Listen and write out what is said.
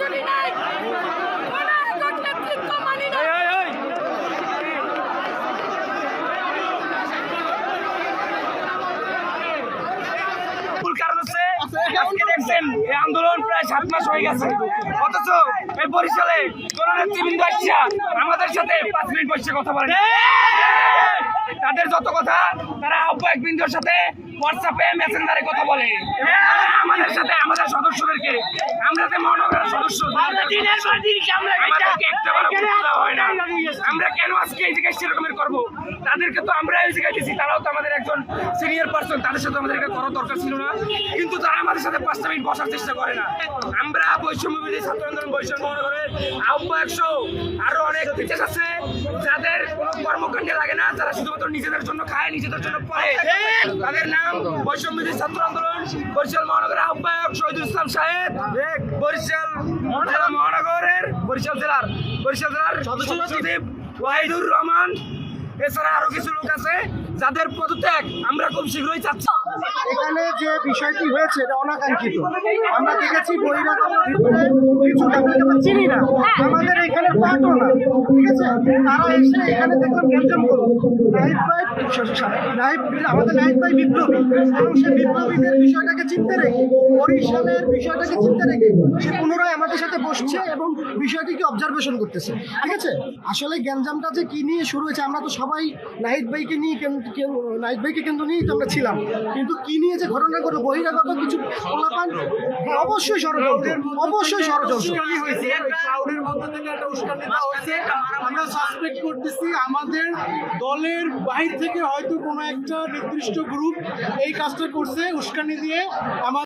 চলি নাই। এই আন্দোলন প্রায় সাত মাস হয়ে গেছে। অথচ এই বরিশালে আমাদের সাথে পাঁচ মিনিট বসে কথা বলেন তাদের যত কথা তারা আহ্বায়ক বৃন্দর সাথে হোয়াটসঅ্যাপে মেসেঞ্জারে কথা বলে। আমাদের সাথে আমাদের সদস্যদেরকে আমরা যে মহানগরের সদস্য আমাদেরকে হয়। আমরা কেন আজকে এই জায়গায় সেরকমের করব? তাদেরকে তো আমরা এই জায়গায় দিচ্ছি তারাও তো আমাদের একজন সিনিয়র পার্সন তাদের সাথে আমাদের এটা করার দরকার ছিল না। কিন্তু তারা আমাদের সাথে পাঁচটা মিনিট বসার চেষ্টা করে না। আমরা বৈষম্য ছাত্র আন্দোলন বৈষম্য মহানগরের আহ্বায়ক সহ আরও অনেক বিশেষ আছে যাদের কোনো কর্মকাণ্ডে লাগে না তারা শুধুমাত্র নিজেদের জন্য খায় নিজেদের জন্য পড়ে। তাদের নাম বৈষম্য ছাত্র আন্দোলন বরিশাল মহানগরের আহ্বায়ক শহীদুল ইসলাম সাহেব বরিশাল মহানগরের বরিশাল জেলার বরিশাল জেলার সদস্য সচিব ওয়াহিদুর রহমান এছাড়া আরও কিছু লোক আছে যাদের পদত্যাগ আমরা খুব শীঘ্রই চাচ্ছি। এখানে যে বিষয়টি হয়েছে, এটা অনাকাঙ্ক্ষিত। আমরা দেখেছি চিনি না। আমাদের এখানে না, ঠিক আছে? তারা এসে এখানে ভাই বিপ্লবী। এবং সে বিষয়টাকে চিনতে রেখে বিষয়টাকে চিনতে রেখে, সে পুনরায় আমাদের সাথে বসছে এবং বিষয়টিকে অবজারভেশন করতেছে। ঠিক আছে? আসলে গ্যাঞ্জামটা যে কি নিয়ে শুরু হয়েছে, আমরা তো সবাই নাহিদ ভাইকে নিয়ে নাহিদ ভাইকে কেন্দ্র নিয়েই তো আমরা ছিলাম। কিন্তু কি নিয়ে যে ঘটনা ঘটলো বহিরাগত কিছু পোলাপান হ্যাঁ, অবশ্যই ষড়যন্ত্র অবশ্যই ষড়যন্ত্র। আমরা সাসপেক্ট করতেছি আমাদের দলের বাহির থেকে হয়তো কোনো একটা নির্দিষ্ট গ্রুপ এই কাজটা করছে উস্কানি দিয়ে আমার